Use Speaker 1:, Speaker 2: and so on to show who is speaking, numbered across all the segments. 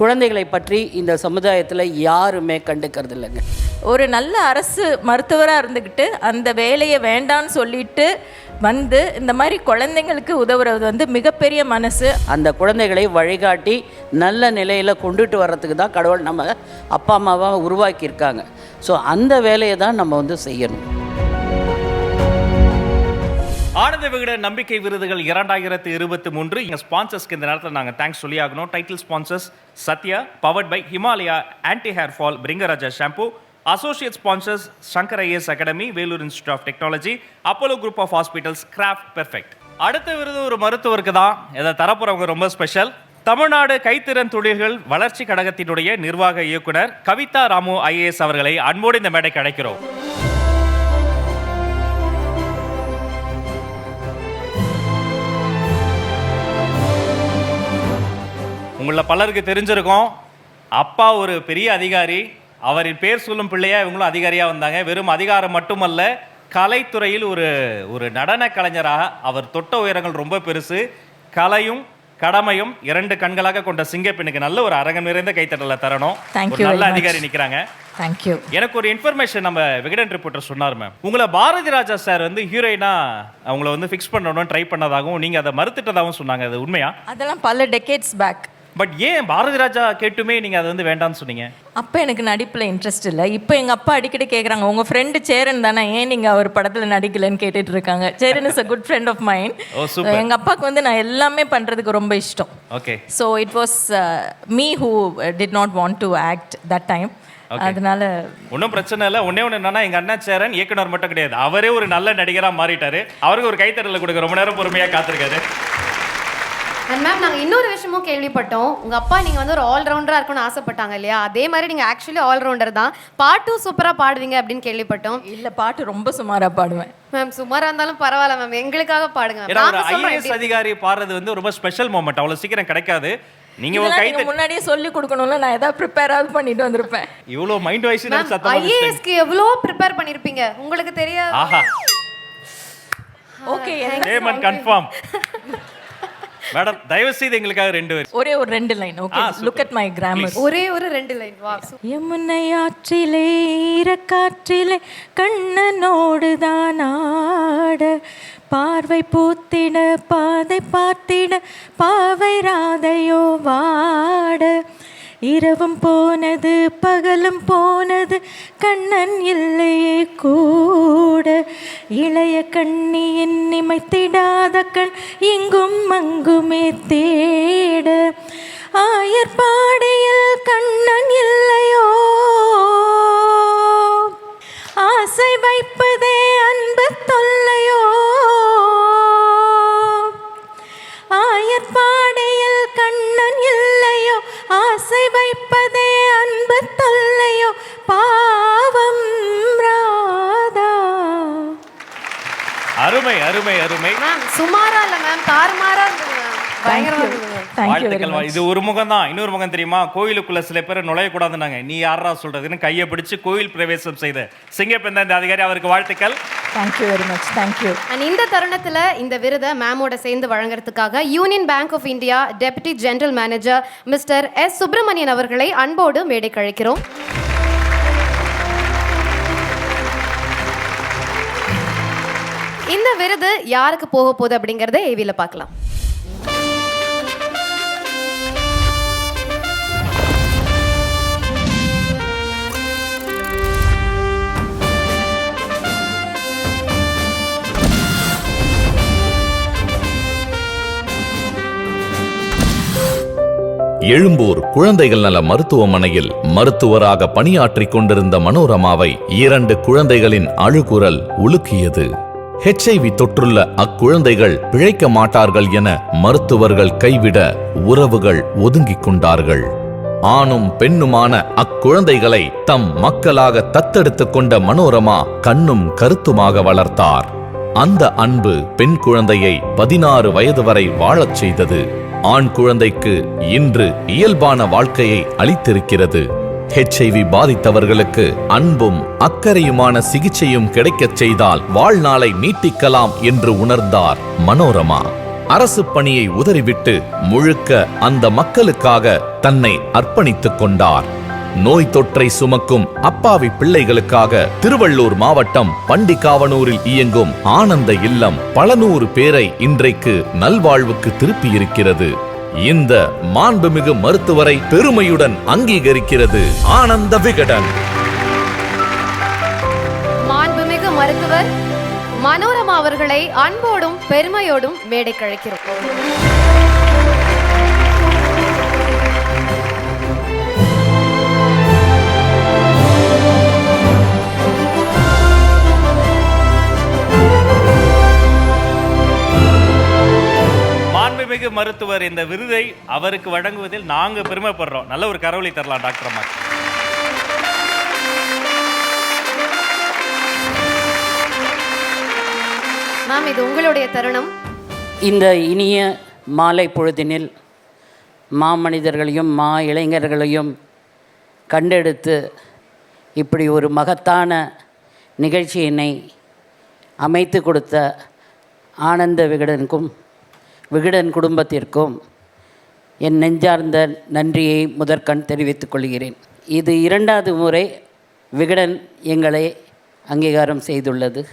Speaker 1: குழந்தைகளை பற்றி இந்த சமுதாயத்தில் யாருமே கண்டுக்கிறது இல்லைங்க
Speaker 2: ஒரு நல்ல அரசு மருத்துவராக இருந்துக்கிட்டு அந்த வேலையை வேண்டான்னு சொல்லிட்டு வந்து இந்த மாதிரி குழந்தைங்களுக்கு உதவுறது வந்து மிகப்பெரிய மனசு.
Speaker 1: அந்த குழந்தைகளை வழிகாட்டி நல்ல நிலையில் கொண்டுட்டு வர்றதுக்கு தான் கடவுள் நம்ம அப்பா அம்மாவாக உருவாக்கியிருக்காங்க. ஸோ அந்த வேலையை தான் நம்ம வந்து செய்யணும்.
Speaker 3: ஆனந்த விகடன் நம்பிக்கை விருதுகள் இரண்டாயிரத்து இருபத்தி மூன்று. எங்கள் ஸ்பான்சர்ஸ்க்கு இந்த நேரத்தில் நாங்கள் தேங்க்ஸ் சொல்லி ஆகணும் title sponsors Sathya powered by Himalaya anti hair fall Bhringaraja shampoo associate sponsors Shankar IAS academy Vellore institute of technology Apollo group of hospitals craft perfect அடுத்த விருது ஒரு மருத்துவருக்கு தான். இதை தரப்புறவங்க ரொம்ப ஸ்பெஷல் தமிழ்நாடு கைத்திறன் தொழில்கள் வளர்ச்சி கழகத்தினுடைய நிர்வாக இயக்குனர் கவிதா ராமு ஐஏஎஸ் அவர்களை அன்போடு இந்த மேடைக்கு அழைக்கிறோம். உங்கள பலருக்கு தெரிஞ்சிருக்கும். அப்பா ஒரு பெரிய அதிகாரி. அவரின் பேர் சொல்லும் பிள்ளையா இவங்களும் அதிகாரியா வந்தாங்க. வெறும் அதிகாரம் மட்டுமல்ல கலைத்துறையில் ஒரு ஒரு நடன கலைஞராக அவர் தொட்ட உயரங்கள் ரொம்ப பெருசு. கலையும் கடமையும் இரண்டு கண்களாக கொண்ட சிங்கப்பெண்ணுக்கு நல்ல ஒரு அரங்கம் நிறைந்த கைத்தட்டல தரணும். ஒரு நல்ல. அதிகாரி நிக்கிறாங்க.
Speaker 2: தேங்க்யூ
Speaker 3: எனக்கு ஒரு இன்ஃபர்மேஷன் நம்ம விகடன் ரிப்போர்ட்டர் சொன்னார் மேம் உங்களை பாரதி ராஜா சார் வந்து ஹீரோயினா அவங்கள வந்து ஃபிக்ஸ் பண்ணணும்னு ட்ரை பண்ணதாகவும் நீங்க அதை மறுத்துட்டதாகவும் சொன்னாங்க. அது உண்மையா?
Speaker 2: அதெல்லாம் பல டெக்கேட்ஸ் பேக்
Speaker 3: பட் ஏன் பாரதி ராஜா கேட்டுமே நீங்க அதை வந்து வேண்டாம்னு சொன்னீங்க?
Speaker 2: அப்போ எனக்கு நடிப்பில் இன்ட்ரெஸ்ட் இல்லை. இப்போ எங்கள் அப்பா அடிக்கடி கேட்குறாங்க உங்கள் ஃப்ரெண்டு சேரன் தானே ஏன் நீங்கள் அவர் படத்தில் நடிக்கலைன்னு கேட்டுட்டு இருக்காங்க? Cheran is a good friend of mind. எங்கள் அப்பாவுக்கு வந்து நான் எல்லாமே பண்ணுறதுக்கு ரொம்ப இஷ்டம்.
Speaker 3: Okay
Speaker 2: so it was me who did not want to act that time அதனால
Speaker 3: ஒன்றும் பிரச்சனை இல்லை. ஒண்ணே ஒன்று என்னன்னா எங்க அண்ணா சேரன் இயக்குனர் மட்டும் கிடையாது. அவரே ஒரு நல்ல நடிகரா மாறிட்டாரு. அவருக்கு ஒரு கைத்தறல கொடுக்க ரொம்ப நேரம் பொறுமையா காத்திருக்காரு.
Speaker 4: அண்ட் மேம் நாங்கள் இன்னொரு விஷயமும் கேள்விப்பட்டோம். உங்கள் அப்பா நீங்கள் வந்து ஒரு ஆல்ரவுண்டராக இருக்கணும்னு ஆசைப்பட்டாங்க இல்லையா? அதே மாதிரி நீங்கள் ஆக்சுவலி ஆல்ரவுண்டர் தான். பாட்டும் சூப்பராக பாடுவீங்க அப்படின்னு கேள்விப்பட்டோம்.
Speaker 2: இல்லை பாட்டு ரொம்ப சுமாராக பாடுவேன்.
Speaker 4: மேம் சுமாராக இருந்தாலும் பரவாயில்ல மேம் எங்களுக்காக பாடுங்க.
Speaker 3: ஒரு ஐஏஎஸ் அதிகாரி பாடுறது வந்து ரொம்ப ஸ்பெஷல் மூமெண்ட் அவ்வளவு சீக்கிரம் கிடைக்காது. நீங்க ஒரு
Speaker 2: இதெல்லாம்
Speaker 3: கை
Speaker 2: நீங்க முன்னாடியே சொல்லி கொடுக்கணும்ல. நான் ஏதாவது ப்ரிப்பேராவது பண்ணிட்டு வந்திருப்பேன்.
Speaker 3: இவ்வளவு மைண்ட் வைஸ்
Speaker 4: மேம்
Speaker 3: சத்தமா.
Speaker 4: ஐஏஎஸ்க்கு எவ்வளோ ப்ரிப்பேர் பண்ணியிருப்பீங்க உங்களுக்கு தெரியாது.
Speaker 3: ஆஹா.
Speaker 2: ஓகே
Speaker 3: பேமெண்ட் கன்ஃபார்ம் மேடம் தயவு செய்து எங்களுக்காக ரெண்டு பேர்
Speaker 2: ஒரே ஒரு ரெண்டு line okay. Look at my grammar
Speaker 4: ஒரே ஒரு ரெண்டு லைன் வா
Speaker 2: யமுனை ஆற்றிலே ஈரக்காற்றிலே கண்ணனோடு தான் ஆட பார்வை பூத்திட பாதை பார்த்திட பாவை ராதையோ வாட. இரவும் போனது பகலும் போனது கண்ணன் இல்லையே கூட. இளைய கண்ணியின் நிமைத்திடாத கண் இங்கும் அங்குமே தேட. ஆயர்பாடியில் கண்ணன் இல்லையோ? ஆசை வைப்பதே அன்பு
Speaker 3: தொல்லை.
Speaker 4: மேம் சுமாரா இல்லை மேம் தாறுமாறா இருந்தது
Speaker 3: வாழ்த்துக்கள் இது ஒரு முகம் தான். இன்னொரு முகம் தெரியுமா? கோயிலுக்குள்ள சில பேர் நுழையக்கூடாதுன்னாங்க. நீ யாரா சொல்றதுன்னு கையை பிடிச்சு கோயில் பிரவேசம் செய்த சிங்கப்பெந்த இந்த அதிகாரி. அவருக்கு வாழ்த்துக்கள்.
Speaker 2: Thank you very much thank you
Speaker 4: and இந்த தருணத்தில் இந்த விருதை மேமோட சேர்ந்து வழங்குறதுக்காக Union Bank of India deputy general manager mister S Subramanian அவர்களை அன்போடு மேடை கழிக்கிறோம் விருது யாருக்கு போக போகுது அப்படிங்கறத ஏவில பார்க்கலாம்.
Speaker 5: எழும்பூர் குழந்தைகள் நல மருத்துவமனையில் மருத்துவராக பணியாற்றிக் கொண்டிருந்த மனோரமாவை இரண்டு குழந்தைகளின் அழுகுரல் உலுக்கியது. ஹெச்ஐவி தொற்றுள்ள அக்குழந்தைகள் பிழைக்க மாட்டார்கள் என மருத்துவர்கள் கைவிட உறவுகள் ஒதுங்கிக் கொண்டார்கள். ஆணும் பெண்ணுமான அக்குழந்தைகளை தம் மக்களாக தத்தெடுத்துக் கொண்ட மனோரமா கண்ணும் கருத்துமாக வளர்த்தார். அந்த அன்பு பெண் குழந்தையை பதினாறு வயது வரை வாழச் செய்தது. ஆண் குழந்தைக்கு இன்று இயல்பான வாழ்க்கையை அளித்திருக்கிறது. ஹெச்ஐவி பாதித்தவர்களுக்கு அன்பும் அக்கறையுமான சிகிச்சையும் கிடைக்கச் செய்தால் வாழ்நாளை நீட்டிக்கலாம் என்று உணர்ந்தார் மனோரமா. அரசு பணியை உதறிவிட்டு முழுக்க அந்த மக்களுக்காக தன்னை அர்ப்பணித்துக் கொண்டார். நோய் தொற்றை சுமக்கும் அப்பாவி பிள்ளைகளுக்காக திருவள்ளூர் மாவட்டம் பண்டிகாவனூரில் இயங்கும் ஆனந்த இல்லம் பல நூறு பேரை இன்றைக்கு நல்வாழ்வுக்கு திருப்பியிருக்கிறது. இந்த மாண்புமிகு மருத்துவரை பெருமையுடன் அங்கீகரிக்கிறது ஆனந்த விகடன்.
Speaker 4: மாண்புமிகு மருத்துவர் மனோரமா அவர்களை அன்போடும் பெருமையோடும் மேடை கழிக்கிறோம்
Speaker 3: மாண்புமிகு மருத்துவர் இந்த விருதை அவருக்கு வழங்குவதில் நாங்க பெருமைப்படுறோம். நல்ல ஒரு கரவொலி தரலாம் டாக்டர் அம்மா.
Speaker 4: மேம் இது உங்களுடைய தருணம்.
Speaker 1: இந்த இனிய மாலை பொழுதினில் மாமனிதர்களையும் மா இளைஞர்களையும் கண்டெடுத்து இப்படி ஒரு மகத்தான நிகழ்ச்சியினை அமைத்து கொடுத்த ஆனந்த விகடனுக்கும் விகடன் குடும்பத்திற்கும் என் நெஞ்சார்ந்த நன்றியை முதற்கண் தெரிவித்துக் கொள்கிறேன். இது இரண்டாவது முறை விகடன் எங்களை அங்கீகாரம் செய்துள்ளது.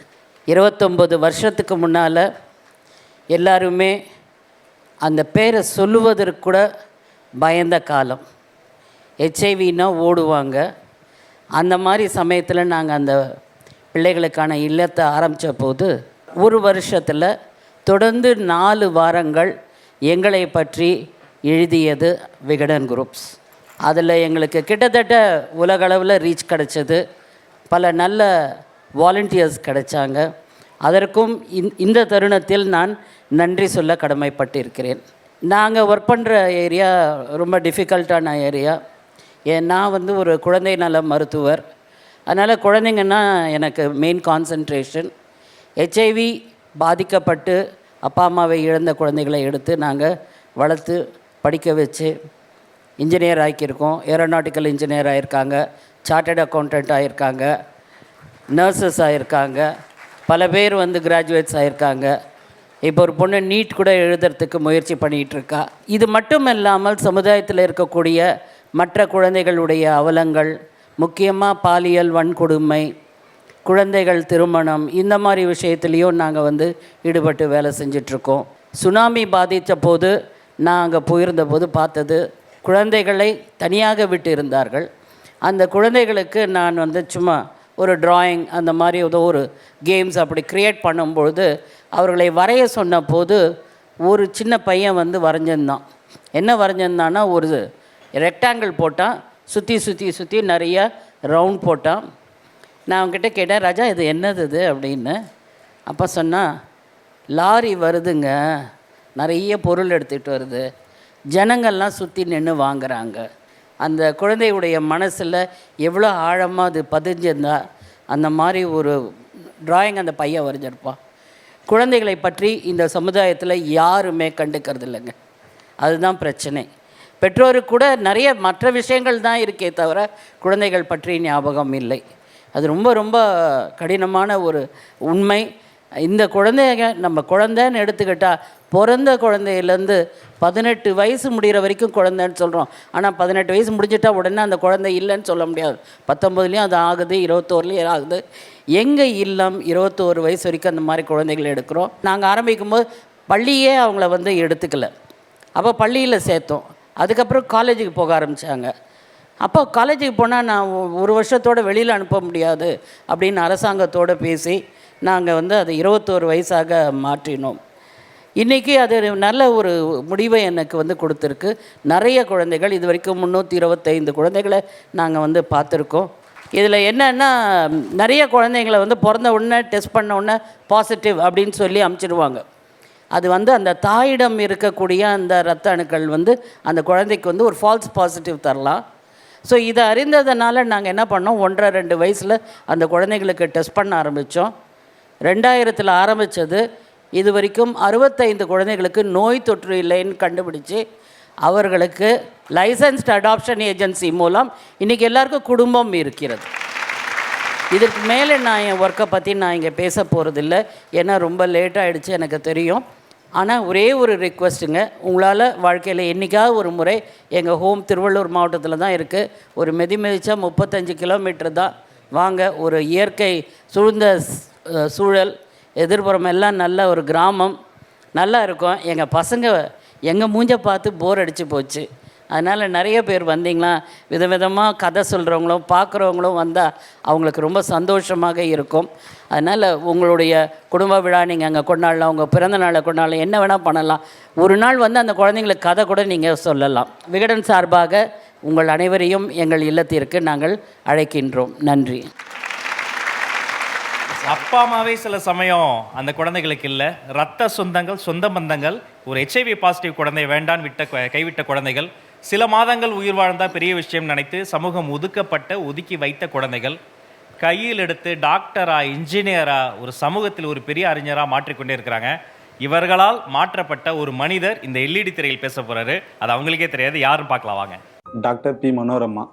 Speaker 1: இருபத்தொம்பது வருஷத்துக்கு முன்னால் எல்லாருமே அந்த பேரை சொல்லுவதற்கு கூட பயந்த காலம். ஹெச்ஐவின்னா ஓடுவாங்க. அந்த மாதிரி சமயத்தில் நாங்கள் அந்த பிள்ளைகளுக்கான இல்லத்தை ஆரம்பித்த போது ஒரு வருஷத்தில் தொடர்ந்து நாலு வாரங்கள் எங்களை பற்றி எழுதியது விகடன் குரூப்ஸ். அதில் எங்களுக்கு கிட்டத்தட்ட உலகளவில் ரீச் கிடச்சிது. பல நல்ல வாலண்டியர்ஸ் கிடைச்சாங்க. அதற்கும் இந் இந்த தருணத்தில் நான் நன்றி சொல்ல கடமைப்பட்டிருக்கிறேன். நாங்கள் ஒர்க் பண்ணுற ஏரியா ரொம்ப டிஃபிகல்ட்டான ஏரியா ஏன் நான் வந்து ஒரு குழந்தை நல மருத்துவர். அதனால் குழந்தைங்கன்னா எனக்கு மெயின் கான்சன்ட்ரேஷன் ஹெச்ஐவி பாதிக்கப்பட்டு அப்பா அம்மாவை இழந்த குழந்தைகளை எடுத்து நாங்கள் வளர்த்து படிக்க வச்சு இன்ஜினியர் ஆக்கியிருக்கோம். ஏரோநாட்டிக்கல் இன்ஜினியர் ஆகியிருக்காங்க சார்ட்டர்ட் அக்கௌண்டன்ட் ஆகியிருக்காங்க நர்சஸ் ஆகியிருக்காங்க பல பேர் வந்து கிராஜுவேட்ஸ் ஆகியிருக்காங்க இப்போ ஒரு பொண்ணு நீட் கூட எழுதுறதுக்கு முயற்சி பண்ணிகிட்ருக்கா இது மட்டும் இல்லாமல் சமுதாயத்தில் இருக்கக்கூடிய மற்ற குழந்தைகளுடைய அவலங்கள் முக்கியமாக பாலியல் வன்கொடுமை குழந்தைகள் திருமணம் இந்த மாதிரி விஷயத்துலேயும் நாங்கள் வந்து ஈடுபட்டு வேலை செஞ்சிட்ருக்கோம். சுனாமி பாதித்த போது நான் அங்கே போயிருந்த போது பார்த்தது குழந்தைகளை தனியாக விட்டு இருந்தார்கள் அந்த குழந்தைகளுக்கு நான் வந்து சும்மா ஒரு டிராயிங் அந்த மாதிரி ஏதோ ஒரு கேம்ஸ் அப்படி க்ரியேட் பண்ணும்பொழுது அவர்களை வரைய சொன்ன போது ஒரு சின்ன பையன் வந்து வரைஞ்சிருந்தான். என்ன வரைஞ்சிருந்தான்னா ஒரு ரெக்டாங்கிள் போட்டான் சுற்றி சுற்றி சுற்றி நிறைய ரவுண்ட் போட்டான். நான் அவங்ககிட்ட கேட்டேன் ராஜா இது என்னது இது? அப்படின்னு. அப்போ சொன்னால் லாரி வருதுங்க. நிறைய பொருள் எடுத்துகிட்டு வருது. ஜனங்கள்லாம் சுற்றி நின்று வாங்குறாங்க. அந்த குழந்தையுடைய மனசில் எவ்வளோ ஆழமாக அது பதிஞ்சிருந்தா அந்த மாதிரி ஒரு டிராயிங் அந்த பையன் வரைஞ்சிருப்பான் குழந்தைகளை பற்றி இந்த சமுதாயத்தில் யாருமே கண்டுக்கிறது இல்லைங்க அதுதான் பிரச்சனை. பெற்றோருக்கு கூட நிறைய மற்ற விஷயங்கள் தான் இருக்கே தவிர குழந்தைகள் பற்றி ஞாபகம் இல்லை. அது ரொம்ப ரொம்ப கடினமான ஒரு உண்மை. இந்த குழந்தைங்க நம்ம குழந்தைன்னு எடுத்துக்கிட்டால் பிறந்த குழந்தையிலேருந்து பதினெட்டு வயசு முடிகிற வரைக்கும் குழந்தைன்னு சொல்கிறோம் ஆனால் பதினெட்டு வயசு முடிஞ்சிட்டா உடனே அந்த குழந்தை இல்லைன்னு சொல்ல முடியாது. பத்தொம்பதுலேயும் அது ஆகுது இருபத்தோருலேயும் ஆகுது. எங்கள் இல்லம் இருபத்தோரு வயசு வரைக்கும் அந்த மாதிரி குழந்தைகளை எடுக்கிறோம். நாங்கள் ஆரம்பிக்கும் போது பள்ளியே அவங்கள வந்து எடுத்துக்கல. அப்போ பள்ளியில் சேர்த்தோம். அதுக்கப்புறம் காலேஜுக்கு போக ஆரம்பித்தாங்க அப்போ காலேஜுக்கு போனால் நான் ஒரு வருஷத்தோடு வெளியில் அனுப்ப முடியாது அப்படின்னு அரசாங்கத்தோடு பேசி நாங்கள் வந்து அதை இருபத்தோரு வயசாக மாற்றினோம். இன்றைக்கி அது நல்ல ஒரு முடிவை எனக்கு வந்து கொடுத்துருக்கு. நிறைய குழந்தைகள் இது வரைக்கும் முந்நூற்றி இருபத்தைந்து குழந்தைகளை நாங்கள் வந்து பார்த்துருக்கோம். இதில் என்னென்னா நிறைய குழந்தைங்களை வந்து பிறந்த உடனே டெஸ்ட் பண்ண உடனே பாசிட்டிவ் அப்படின்னு சொல்லி அமுச்சிடுவாங்க அது வந்து அந்த தாயிடம் இருக்கக்கூடிய அந்த ரத்த அணுக்கள் வந்து அந்த குழந்தைக்கு வந்து ஒரு ஃபால்ஸ் பாசிட்டிவ் தரலாம். ஸோ இதை அறிந்ததுனால நாங்கள் என்ன பண்ணோம்? ஒன்றரை ரெண்டு வயசில் அந்த குழந்தைங்களுக்கு டெஸ்ட் பண்ண ஆரம்பித்தோம் ரெண்டாயிரத்தில் ஆரம்பித்தது இது வரைக்கும் அறுபத்தைந்து குழந்தைகளுக்கு நோய் தொற்று இல்லைன்னு கண்டுபிடிச்சு அவர்களுக்கு லைசன்ஸ்ட் அடாப்ஷன் ஏஜென்சி மூலம் இன்றைக்கி எல்லாருக்கும் குடும்பம் இருக்கிறது. இதுக்கு மேலே நான் என் ஒர்க்கை பற்றி நான் இங்கே பேச போகிறதில்ல ஏன்னா ரொம்ப லேட் ஆகிடுச்சு எனக்கு தெரியும். ஆனால் ஒரே ஒரு ரிக்வெஸ்ட்டுங்க உங்களால் வாழ்க்கையில் என்றைக்காவது ஒரு முறை எங்கள் ஹோம் திருவள்ளூர் மாவட்டத்தில் தான் இருக்குது ஒரு மெதி மிதிச்சா முப்பத்தஞ்சு கிலோமீட்டர் தான். வாங்க ஒரு இயற்கை சூழ்ந்த சூழல் எதிர்ப்புறம் எல்லாம் நல்ல ஒரு கிராமம். நல்லா இருக்கும். எங்கள் பசங்க எங்கள் மூஞ்ச பார்த்து போர் அடிச்சு போச்சு. அதனால் நிறைய பேர் வந்தீங்களா? விதவிதமாக கதை சொல்கிறவங்களும் பார்க்குறவங்களும் வந்தால் அவங்களுக்கு ரொம்ப சந்தோஷமாக இருக்கும். அதனால் உங்களுடைய குடும்ப விழா நீங்கள் அங்கே கொண்டாடலாம் உங்கள் பிறந்த நாளை கொண்டாடலாம் என்ன வேணால் பண்ணலாம். ஒரு நாள் வந்து அந்த குழந்தைங்களுக்கு கதை கூட நீங்கள் சொல்லலாம். விகடன் சார்பாக உங்கள் அனைவரையும் எங்கள் இல்லத்திற்கு நாங்கள் அழைக்கின்றோம். நன்றி.
Speaker 3: அப்பா அம்மாவே சில சமயம் அந்த குழந்தைகளுக்கு இல்லை. ரத்த சொந்தங்கள் சொந்த பந்தங்கள் ஒரு ஹெச்ஐவி பாசிட்டிவ் குழந்தை வேண்டான்னு விட்ட கைவிட்ட குழந்தைகள் சில மாதங்கள் உயிர் வாழ்ந்தால் பெரிய விஷயம் நினைத்து சமூகம் ஒதுக்கப்பட்ட ஒதுக்கி வைத்த குழந்தைகள் கையில் எடுத்து டாக்டரா இன்ஜினியரா ஒரு சமூகத்தில் ஒரு பெரிய அறிஞராக மாற்றிக்கொண்டே இருக்கிறாங்க. இவர்களால் மாற்றப்பட்ட ஒரு மனிதர் இந்த எல்இடி திரையில் பேச போகிறாரு அது அவங்களுக்கே தெரியாது யாரும் பார்க்கலாம் வாங்க.
Speaker 6: Doctor P Manorama.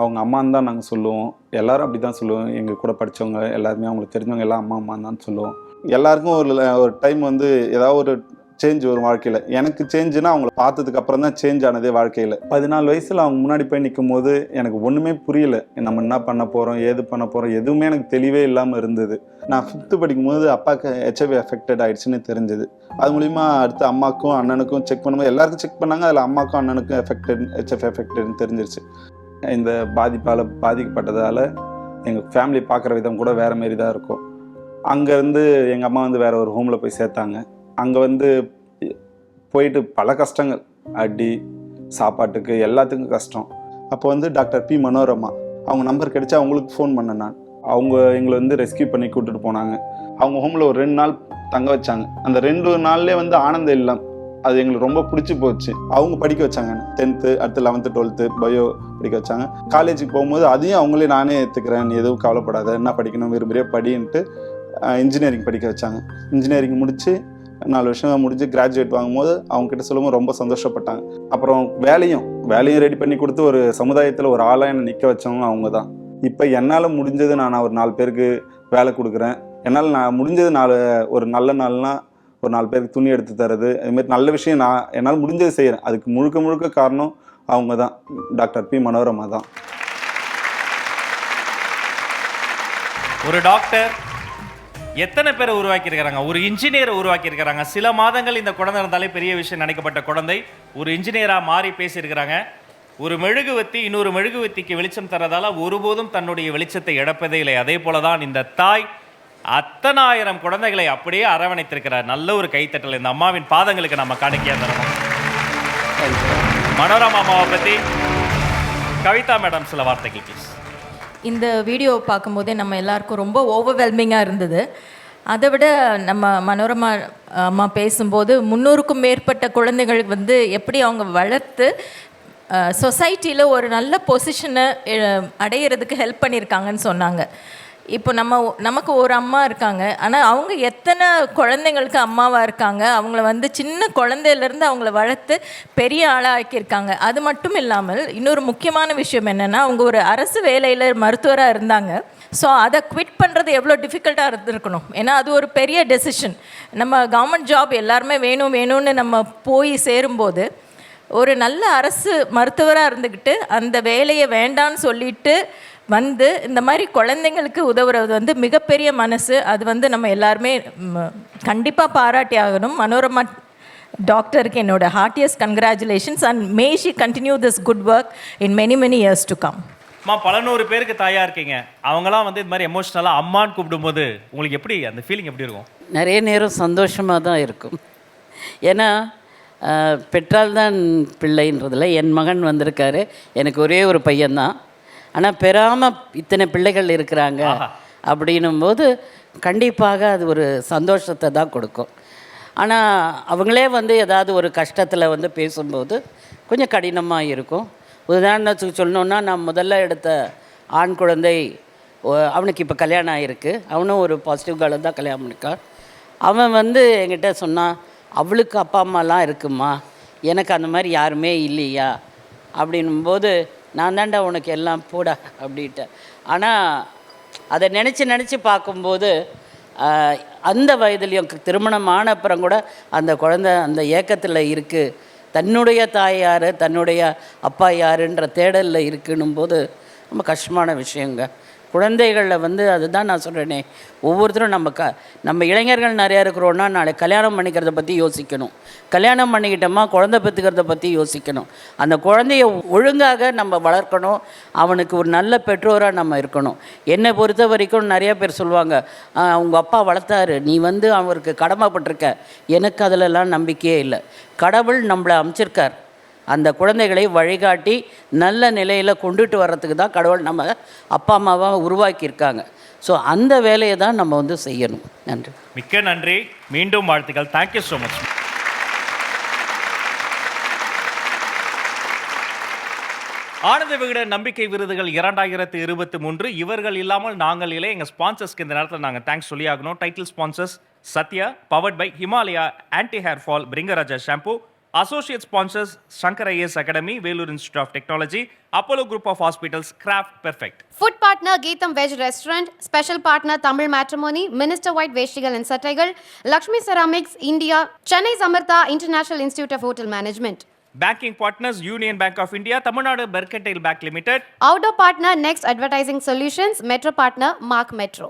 Speaker 6: அவங்க அம்மான்னு தான் நாங்கள் சொல்லுவோம். எல்லாரும் அப்படி தான் சொல்லுவோம். எங்கள் கூட படித்தவங்க எல்லாருமே அவங்களுக்கு தெரிஞ்சவங்க எல்லாம் அம்மா அம்மான்னு தான் சொல்லுவோம். எல்லாருக்கும் ஒரு ஒரு டைம் வந்து ஏதாவது ஒரு சேஞ்ச் வரும் வாழ்க்கையில். எனக்கு சேஞ்சுனா அவங்கள பார்த்ததுக்கு அப்புறம் தான் சேஞ்ச் ஆனதே வாழ்க்கையில். பதினாலு வயசில் அவங்க முன்னாடி போய் நிற்கும் போது எனக்கு ஒன்றுமே புரியல. நம்ம என்ன பண்ண போகிறோம் ஏது பண்ண போகிறோம் எதுவுமே எனக்கு தெளிவே இல்லாமல் இருந்தது. நான் ஃபிஃப்த்து படிக்கும்போது அப்பாவுக்கு ஹெச்ஐவி அஃபெக்டட் ஆகிடுச்சின்னு தெரிஞ்சது. அது மூலிமா அடுத்து அம்மாக்கும் அண்ணனுக்கும் செக் பண்ணும்போது எல்லாருக்கும் செக் பண்ணாங்க. அதில் அம்மாக்கும் அண்ணனுக்கும் எஃபெக்டட் ஹெச்எஃப் எஃபெக்டட்னு தெரிஞ்சிருச்சு. இந்த பாதிப்பால் பாதிக்கப்பட்டதால் எங்கள் ஃபேமிலி பார்க்குற விதம் கூட வேறு மாரி தான் இருக்கும் அங்கேருந்து எங்கள் அம்மா வந்து வேறு ஒரு ஹோமில் போய் சேர்த்தாங்க. அங்கே வந்து போயிட்டு பல கஷ்டங்கள். அடி சாப்பாட்டுக்கு எல்லாத்துக்கும் கஷ்டம். அப்போ வந்து டாக்டர் பி மனோரமா அவங்க நம்பர் கிடைச்சு அவங்களுக்கு ஃபோன் பண்ணேன் நான். அவங்க எங்களை வந்து ரெஸ்கியூ பண்ணி கூப்பிட்டுட்டு போனாங்க. அவங்க ஹோமில் ஒரு ரெண்டு நாள் தங்க வச்சாங்க. அந்த ரெண்டு நாள்லேயே வந்து ஆனந்தம் இல்லம் அது எங்களுக்கு ரொம்ப பிடிச்சி போச்சு. அவங்க படிக்க வச்சாங்க டென்த்து அடுத்து லெவன்த்து டுவெல்த்து பயோ படிக்க வச்சாங்க. காலேஜுக்கு போகும்போது அதையும் அவங்களே நானே ஏற்றுக்கிறேன் நீ எதுவும் கவலைப்படாத என்ன படிக்கணும் விரும்புறியா படின்ட்டு இன்ஜினியரிங் படிக்க வச்சாங்க. இன்ஜினியரிங் முடித்து நாலு வருஷம் முடிஞ்சு கிராஜுவேட் வாங்கும்போது அவங்ககிட்ட சொல்லும்போது ரொம்ப சந்தோஷப்பட்டாங்க. அப்புறம் வேலையும் வேலையும் ரெடி பண்ணி கொடுத்து ஒரு சமுதாயத்தில் ஒரு ஆளாக என்னை நிற்க வச்சவங்க அவங்க தான் இப்போ என்னால் முடிஞ்சது நான் ஒரு நாலு பேருக்கு வேலை கொடுக்குறேன். என்னால் நான் முடிஞ்சது நாலு ஒரு நல்ல நாள்னால் ஒரு நாலு பேருக்கு துணி எடுத்து தரது அதுமாரி நல்ல விஷயம் நான் என்னால் முடிஞ்சது செய்கிறேன் அதுக்கு முழுக்க முழுக்க காரணம் அவங்க தான் டாக்டர் பி. மனோரமா தான்
Speaker 3: ஒரு டாக்டர் எத்தனை பேரை உருவாக்கியிருக்கிறாங்க? ஒரு இன்ஜினியரை உருவாக்கியிருக்கிறாங்க. சில மாதங்கள் இந்த குழந்தை இருந்தாலே பெரிய விஷயம் நினைக்கப்பட்ட குழந்தை. ஒரு இன்ஜினியராக மாறி பேசியிருக்கிறாங்க. ஒரு மெழுகுவத்தி இன்னொரு மெழுகுவத்திக்கு வெளிச்சம் தரதால ஒருபோதும் தன்னுடைய வெளிச்சத்தை இழப்பதே இல்லை. அதே போலதான் இந்த தாய் அத்தனாயிரம் குழந்தைகளை அப்படியே அரவணைத்திருக்கிறார். நல்ல ஒரு கைத்தட்டல். இந்த அம்மாவின் பாதங்களுக்கு நம்ம காணிக்கையாக தரணும். மனோரமா அம்மாவை பற்றி கவிதா மேடம் சில வார்த்தைகள் ப்ளீஸ்
Speaker 2: இந்த வீடியோ பார்க்கும்போதே நம்ம எல்லாருக்கும் ரொம்ப ஓவர்வெல்மிங்காக இருந்தது. அதை விட நம்ம மனோரமா அம்மா பேசும்போது முந்நூறுக்கும் மேற்பட்ட குழந்தைகள் வந்து எப்படி அவங்க வளர்த்து சொசைட்டியில் ஒரு நல்ல பொசிஷனை அடையிறதுக்கு ஹெல்ப் பண்ணியிருக்காங்கன்னு சொன்னாங்க. இப்போ நம்ம நமக்கு ஒரு அம்மா இருக்காங்க. ஆனால் அவங்க எத்தனை குழந்தைங்களுக்கு அம்மாவாக இருக்காங்க? அவங்கள வந்து சின்ன குழந்தையிலேருந்து அவங்கள வளர்த்து பெரிய ஆளாக்கியிருக்காங்க அது மட்டும் இல்லாமல் இன்னொரு முக்கியமான விஷயம் என்னென்னா அவங்க ஒரு அரசு வேலையில் மருத்துவராக இருந்தாங்க. ஸோ அதை குவிட் பண்ணுறது எவ்வளோ டிஃபிகல்ட்டாக இருந்திருக்கணும். ஏன்னா அது ஒரு பெரிய டெசிஷன் நம்ம கவர்மெண்ட் ஜாப் எல்லாருமே வேணும் வேணும்னு நம்ம போய் சேரும்போது ஒரு நல்ல அரசு மருத்துவராக இருந்துக்கிட்டு அந்த வேலையை வேண்டான்னு சொல்லிட்டு வந்து இந்த மாதிரி குழந்தைங்களுக்கு உதவுறது வந்து மிகப்பெரிய மனசு. அது வந்து நம்ம எல்லாருமே கண்டிப்பாக பாராட்டி ஆகணும். மனோரமா டாக்டருக்கு என்னோட heartiest congratulations and may she continue this good work in many many years to come
Speaker 3: அம்மா பல நூறு பேருக்கு தாயா இருக்கீங்க. அவங்களாம் வந்து இது மாதிரி எமோஷனலாக அம்மான்னு கூப்பிடும்போது உங்களுக்கு எப்படி அந்த ஃபீலிங் எப்படி இருக்கும்?
Speaker 1: நிறைய நேரம் சந்தோஷமாக தான் இருக்கும். ஏன்னா பெற்றால்தான் பிள்ளைன்றதில் என் மகன் வந்திருக்காரு. எனக்கு ஒரே ஒரு பையன்தான். ஆனால் பெறாமல் இத்தனை பிள்ளைகள் இருக்கிறாங்க அப்படின்னும்போது கண்டிப்பாக அது ஒரு சந்தோஷத்தை தான் கொடுக்கும். ஆனால் அவங்களே வந்து ஏதாவது ஒரு கஷ்டத்தில் வந்து பேசும்போது கொஞ்சம் கடினமாக இருக்கும். உதாரணத்துக்கு சொல்லணுன்னா நான் முதல்ல எடுத்த ஆண் குழந்தை அவனுக்கு இப்போ கல்யாணம் ஆகிருக்கு அவனும் ஒரு பாசிட்டிவ் கேர்ள் தான் கல்யாணம் பண்ணிருக்கான் அவன் வந்து என்கிட்ட சொன்னான் அவளுக்கு அப்பா அம்மாலாம் இருக்குமா? எனக்கு அந்த மாதிரி யாருமே இல்லையா? அப்படின்னும்போது நான் தாண்டா உனக்கு எல்லாம் போடா அப்படின்ட்டேன் ஆனால் அதை நினச்சி நினச்சி பார்க்கும்போது அந்த வயதுலேயும் திருமணம் ஆன அப்புறம் கூட அந்த குழந்தை அந்த ஏக்கத்தில் இருக்குது தன்னுடைய தாய் யார்? தன்னுடைய அப்பா யாருன்ற தேடலில் இருக்குன்னும் போது ரொம்ப கஷ்டமான விஷயங்க. குழந்தைகளில் வந்து அதுதான் நான் சொல்கிறேனே ஒவ்வொருத்தரும் நம்ம க நம்ம இளைஞர்கள் நிறையா இருக்கிறோன்னா நாளை கல்யாணம் பண்ணிக்கிறத பற்றி யோசிக்கணும். கல்யாணம் பண்ணிக்கிட்டோமா குழந்தை பெற்றுக்கிறத பற்றி யோசிக்கணும். அந்த குழந்தைய ஒழுங்காக நம்ம வளர்க்கணும். அவனுக்கு ஒரு நல்ல பெற்றோராக நம்ம இருக்கணும். என்னை பொறுத்த வரைக்கும் நிறையா பேர் சொல்லுவாங்க அவங்க அப்பா வளர்த்தாரு. நீ வந்து அவருக்கு கடமைப்பட்டிருக்க. எனக்கு அதிலெல்லாம் நம்பிக்கையே இல்லை. கடவுள் நம்மளை அமைச்சிருக்கார். அந்த குழந்தைகளை வழிகாட்டி நல்ல நிலையில் கொண்டுட்டு வர்றதுக்கு தான் கடவுள் நம்ம அப்பா அம்மாவாக உருவாக்கியிருக்காங்க. ஸோ அந்த வேலையை தான் நம்ம வந்து செய்யணும். நன்றி.
Speaker 3: மிக்க நன்றி. மீண்டும் வாழ்த்துக்கள். Thank you so much Ananda Vikatan நம்பிக்கை விருதுகள் இரண்டாயிரத்து இருபத்தி மூன்று. இவர்கள் இல்லாமல் நாங்கள் இல்லை. எங்கள் ஸ்பான்சர்ஸ்க்கு இந்த நேரத்தில் நாங்கள் தேங்க்ஸ் சொல்லி ஆகணும் title sponsors Sathya powered by Himalaya anti hair fall Bhringaraja shampoo associate sponsors Shankar IAS academy Vellore institute of technology Apollo group of hospitals craft perfect
Speaker 4: food partner Geetham veg restaurant special partner Tamil matrimony minister white வேஷ்டிகள் and சட்டைகள் Lakshmi ceramics India Chennai Samartha international institute of hotel management
Speaker 3: banking partners Union Bank of India Tamil Nadu mercantile bank limited
Speaker 4: Outdoor partner Next Advertising Solutions, Metro partner Mark Metro.